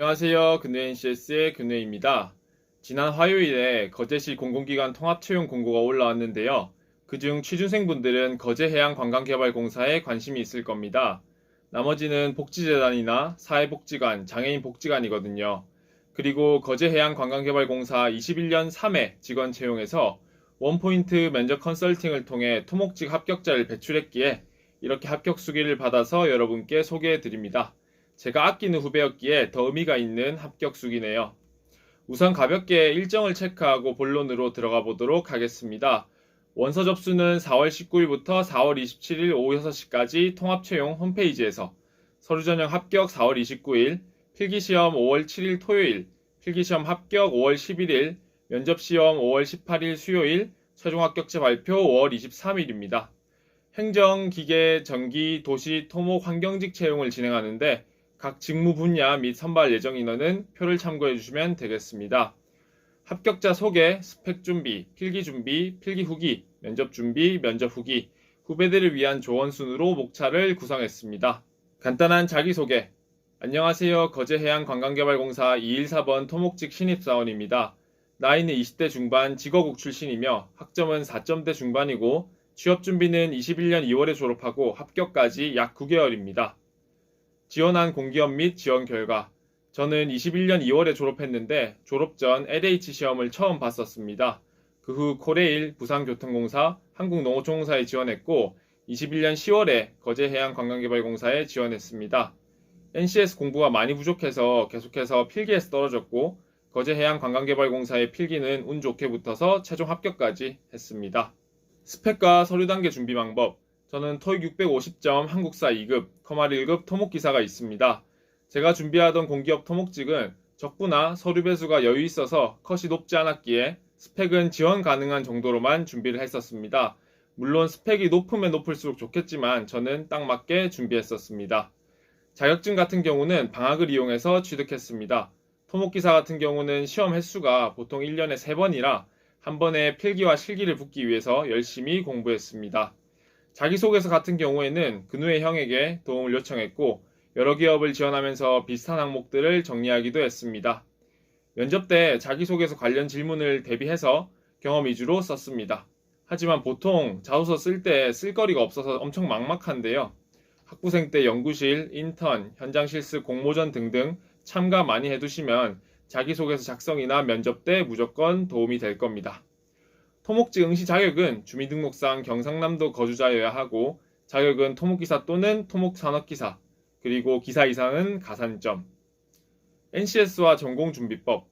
안녕하세요. 근해 NCS의 근해입니다. 지난 화요일에 거제시 공공기관 통합채용 공고가 올라왔는데요. 그중 취준생분들은 거제해양관광개발공사에 관심이 있을 겁니다. 나머지는 복지재단이나 사회복지관, 장애인 복지관이거든요. 그리고 거제해양관광개발공사 21년 3회 직원 채용에서 원포인트 면접 컨설팅을 통해 토목직 합격자를 배출했기에 이렇게 합격 수기를 받아서 여러분께 소개해 드립니다. 제가 아끼는 후배였기에 더 의미가 있는 합격 수기네요. 우선 가볍게 일정을 체크하고 본론으로 들어가 보도록 하겠습니다. 원서 접수는 4월 19일부터 4월 27일 오후 6시까지 통합채용 홈페이지에서 서류 전형 합격 4월 29일, 필기시험 5월 7일 토요일, 필기시험 합격 5월 11일, 면접시험 5월 18일 수요일, 최종 합격자 발표 5월 23일입니다. 행정, 기계, 전기, 도시, 토목, 환경직 채용을 진행하는데 각 직무 분야 및 선발 예정 인원은 표를 참고해 주시면 되겠습니다. 합격자 소개, 스펙 준비, 필기 준비, 필기 후기, 면접 준비, 면접 후기, 후배들을 위한 조언 순으로 목차를 구성했습니다. 간단한 자기소개. 안녕하세요. 거제해양관광개발공사 214번 토목직 신입사원입니다. 나이는 20대 중반 직어국 출신이며 학점은 4점대 중반이고 취업 준비는 21년 2월에 졸업하고 합격까지 약 9개월입니다. 지원한 공기업 및 지원 결과 저는 21년 2월에 졸업했는데 졸업 전 LH 시험을 처음 봤었습니다. 그 후 코레일, 부산교통공사, 한국농어촌공사에 지원했고 21년 10월에 거제해양관광개발공사에 지원했습니다. NCS 공부가 많이 부족해서 계속해서 필기에서 떨어졌고 거제해양관광개발공사의 필기는 운 좋게 붙어서 최종 합격까지 했습니다. 스펙과 서류 단계 준비 방법 저는 토익 650점 한국사 2급, 커말 1급 토목 기사가 있습니다. 제가 준비하던 공기업 토목직은 적부나 서류 배수가 여유 있어서 컷이 높지 않았기에 스펙은 지원 가능한 정도로만 준비를 했었습니다. 물론 스펙이 높으면 높을수록 좋겠지만 저는 딱 맞게 준비했었습니다. 자격증 같은 경우는 방학을 이용해서 취득했습니다. 토목기사 같은 경우는 시험 횟수가 보통 1년에 3번이라 한 번에 필기와 실기를 붙기 위해서 열심히 공부했습니다. 자기소개서 같은 경우에는 근우의 형에게 도움을 요청했고 여러 기업을 지원하면서 비슷한 항목들을 정리하기도 했습니다. 면접 때 자기소개서 관련 질문을 대비해서 경험 위주로 썼습니다. 하지만 보통 자소서 쓸 때 쓸거리가 없어서 엄청 막막한데요. 학부생 때 연구실, 인턴, 현장 실습, 공모전 등등 참가 많이 해두시면 자기소개서 작성이나 면접 때 무조건 도움이 될 겁니다. 토목직 응시 자격은 주민등록상 경상남도 거주자여야 하고 자격은 토목기사 또는 토목산업기사 그리고 기사 이상은 가산점 NCS와 전공준비법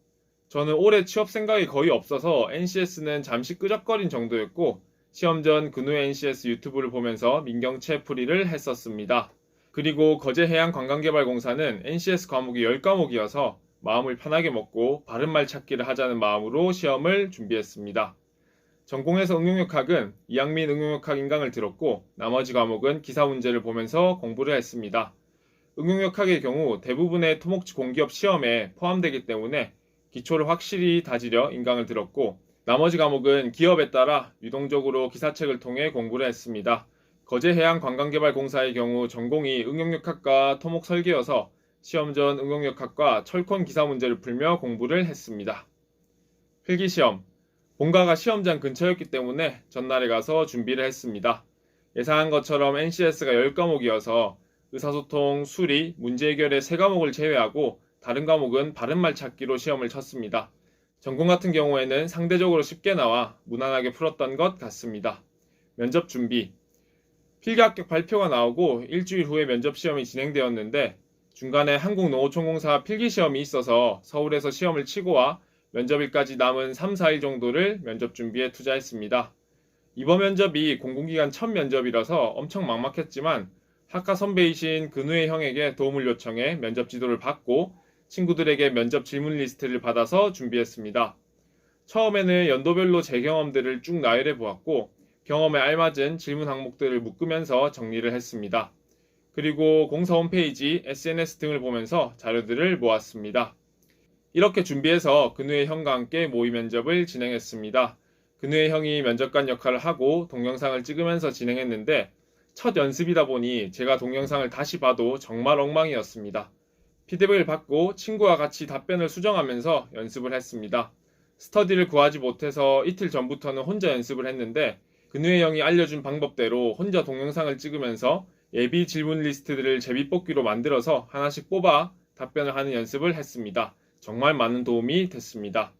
저는 올해 취업 생각이 거의 없어서 NCS는 잠시 끄적거린 정도였고 시험 전 근후의 NCS 유튜브를 보면서 민경채 풀이를 했었습니다. 그리고 거제해양관광개발공사는 NCS 과목이 10과목이어서 마음을 편하게 먹고 바른말 찾기를 하자는 마음으로 시험을 준비했습니다. 전공에서 응용역학은 이양민 응용역학 인강을 들었고 나머지 과목은 기사 문제를 보면서 공부를 했습니다. 응용역학의 경우 대부분의 토목지 공기업 시험에 포함되기 때문에 기초를 확실히 다지려 인강을 들었고 나머지 과목은 기업에 따라 유동적으로 기사책을 통해 공부를 했습니다. 거제해양관광개발공사의 경우 전공이 응용역학과 토목설계여서 시험 전 응용역학과 철권 기사 문제를 풀며 공부를 했습니다. 필기시험 본가가 시험장 근처였기 때문에 전날에 가서 준비를 했습니다. 예상한 것처럼 NCS가 10과목이어서 의사소통, 수리, 문제 해결의 3과목을 제외하고 다른 과목은 바른말 찾기로 시험을 쳤습니다. 전공 같은 경우에는 상대적으로 쉽게 나와 무난하게 풀었던 것 같습니다. 면접 준비. 필기 합격 발표가 나오고 일주일 후에 면접 시험이 진행되었는데 중간에 한국농어촌공사 필기 시험이 있어서 서울에서 시험을 치고 와 면접일까지 남은 3, 4일 정도를 면접 준비에 투자했습니다. 이번 면접이 공공기관 첫 면접이라서 엄청 막막했지만 학과 선배이신 근우의 형에게 도움을 요청해 면접 지도를 받고 친구들에게 면접 질문 리스트를 받아서 준비했습니다. 처음에는 연도별로 제 경험들을 쭉 나열해 보았고 경험에 알맞은 질문 항목들을 묶으면서 정리를 했습니다. 그리고 공사 홈페이지, SNS 등을 보면서 자료들을 모았습니다. 이렇게 준비해서 근우의 형과 함께 모의 면접을 진행했습니다. 근우의 형이 면접관 역할을 하고 동영상을 찍으면서 진행했는데 첫 연습이다 보니 제가 동영상을 다시 봐도 정말 엉망이었습니다. 피드백을 받고 친구와 같이 답변을 수정하면서 연습을 했습니다. 스터디를 구하지 못해서 이틀 전부터는 혼자 연습을 했는데 근우의 형이 알려준 방법대로 혼자 동영상을 찍으면서 예비 질문 리스트들을 제비 뽑기로 만들어서 하나씩 뽑아 답변을 하는 연습을 했습니다. 정말 많은 도움이 됐습니다.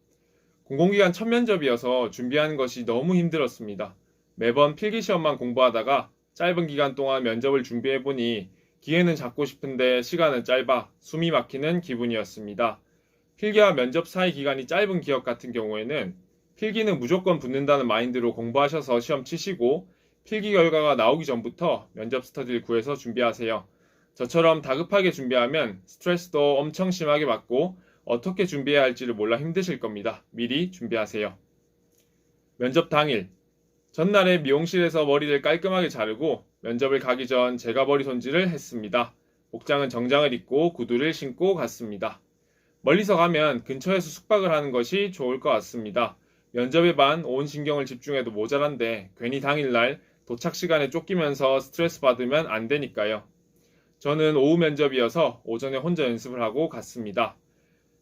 공공기관 첫 면접이어서 준비하는 것이 너무 힘들었습니다. 매번 필기 시험만 공부하다가 짧은 기간 동안 면접을 준비해보니 기회는 잡고 싶은데 시간은 짧아 숨이 막히는 기분이었습니다. 필기와 면접 사이 기간이 짧은 기업 같은 경우에는 필기는 무조건 붙는다는 마인드로 공부하셔서 시험 치시고 필기 결과가 나오기 전부터 면접 스터디를 구해서 준비하세요. 저처럼 다급하게 준비하면 스트레스도 엄청 심하게 받고 어떻게 준비해야 할지를 몰라 힘드실 겁니다. 미리 준비하세요. 면접 당일. 전날에 미용실에서 머리를 깔끔하게 자르고 면접을 가기 전 제가 머리 손질을 했습니다. 복장은 정장을 입고 구두를 신고 갔습니다. 멀리서 가면 근처에서 숙박을 하는 것이 좋을 것 같습니다. 면접에 반 온 신경을 집중해도 모자란데 괜히 당일날 도착 시간에 쫓기면서 스트레스 받으면 안 되니까요. 저는 오후 면접이어서 오전에 혼자 연습을 하고 갔습니다.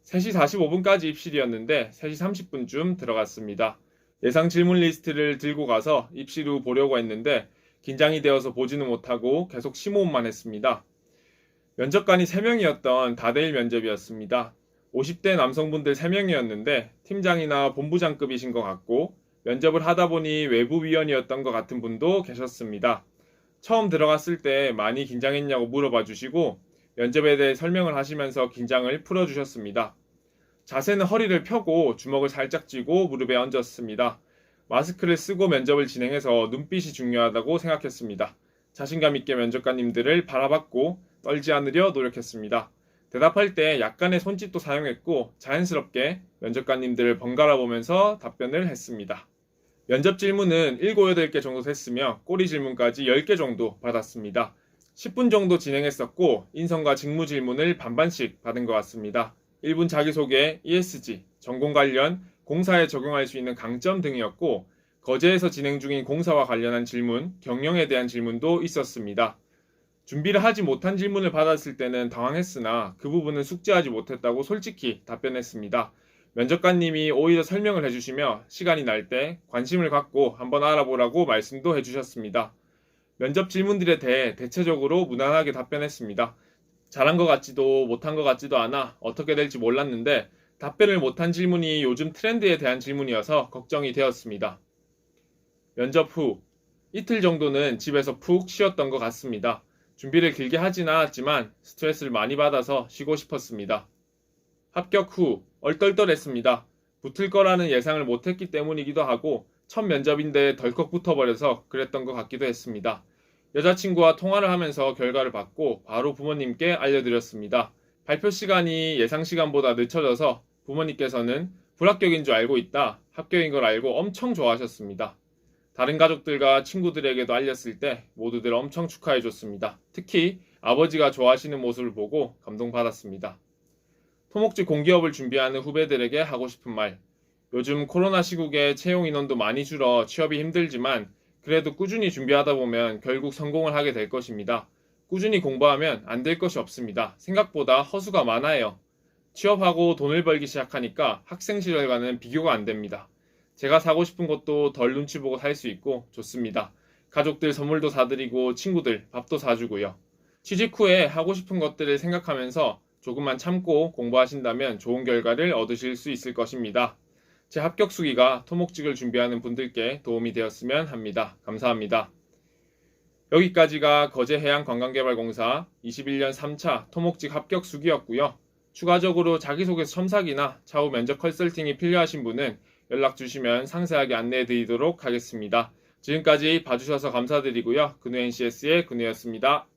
3시 45분까지 입실이었는데 3시 30분쯤 들어갔습니다. 예상 질문 리스트를 들고 가서 입실 후 보려고 했는데 긴장이 되어서 보지는 못하고 계속 심호흡만 했습니다. 면접관이 3명이었던 다대일 면접이었습니다. 50대 남성분들 3명이었는데 팀장이나 본부장급이신 것 같고 면접을 하다 보니 외부위원이었던 것 같은 분도 계셨습니다. 처음 들어갔을 때 많이 긴장했냐고 물어봐 주시고 면접에 대해 설명을 하시면서 긴장을 풀어주셨습니다. 자세는 허리를 펴고 주먹을 살짝 쥐고 무릎에 얹었습니다. 마스크를 쓰고 면접을 진행해서 눈빛이 중요하다고 생각했습니다. 자신감 있게 면접관님들을 바라봤고 떨지 않으려 노력했습니다. 대답할 때 약간의 손짓도 사용했고 자연스럽게 면접관님들을 번갈아 보면서 답변을 했습니다. 면접 질문은 7, 8개 정도 됐으며 꼬리 질문까지 10개 정도 받았습니다. 10분 정도 진행했었고 인성과 직무 질문을 반반씩 받은 것 같습니다. 1분 자기소개, ESG, 전공 관련, 공사에 적용할 수 있는 강점 등이었고 거제에서 진행 중인 공사와 관련한 질문, 경영에 대한 질문도 있었습니다. 준비를 하지 못한 질문을 받았을 때는 당황했으나 그 부분은 숙지하지 못했다고 솔직히 답변했습니다. 면접관님이 오히려 설명을 해주시며 시간이 날 때 관심을 갖고 한번 알아보라고 말씀도 해주셨습니다. 면접 질문들에 대해 대체적으로 무난하게 답변했습니다. 잘한 것 같지도 못한 것 같지도 않아 어떻게 될지 몰랐는데 답변을 못한 질문이 요즘 트렌드에 대한 질문이어서 걱정이 되었습니다. 면접 후 이틀 정도는 집에서 푹 쉬었던 것 같습니다. 준비를 길게 하진 않았지만 스트레스를 많이 받아서 쉬고 싶었습니다. 합격 후 얼떨떨했습니다. 붙을 거라는 예상을 못했기 때문이기도 하고 첫 면접인데 덜컥 붙어버려서 그랬던 것 같기도 했습니다. 여자친구와 통화를 하면서 결과를 받고 바로 부모님께 알려드렸습니다. 발표 시간이 예상 시간보다 늦춰져서 부모님께서는 불합격인 줄 알고 있다. 합격인 걸 알고 엄청 좋아하셨습니다. 다른 가족들과 친구들에게도 알렸을 때 모두들 엄청 축하해 줬습니다. 특히 아버지가 좋아하시는 모습을 보고 감동받았습니다. 토목지 공기업을 준비하는 후배들에게 하고 싶은 말. 요즘 코로나 시국에 채용 인원도 많이 줄어 취업이 힘들지만 그래도 꾸준히 준비하다 보면 결국 성공을 하게 될 것입니다. 꾸준히 공부하면 안 될 것이 없습니다. 생각보다 허수가 많아요. 취업하고 돈을 벌기 시작하니까 학생 시절과는 비교가 안 됩니다. 제가 사고 싶은 것도 덜 눈치 보고 살 수 있고 좋습니다. 가족들 선물도 사드리고 친구들 밥도 사주고요. 취직 후에 하고 싶은 것들을 생각하면서 조금만 참고 공부하신다면 좋은 결과를 얻으실 수 있을 것입니다. 제 합격 수기가 토목직을 준비하는 분들께 도움이 되었으면 합니다. 감사합니다. 여기까지가 거제 해양관광개발공사 21년 3차 토목직 합격 수기였고요. 추가적으로 자기소개서 첨삭이나 차후 면접 컨설팅이 필요하신 분은 연락 주시면 상세하게 안내해 드리도록 하겠습니다. 지금까지 봐주셔서 감사드리고요. 근우 NCS의 근우였습니다.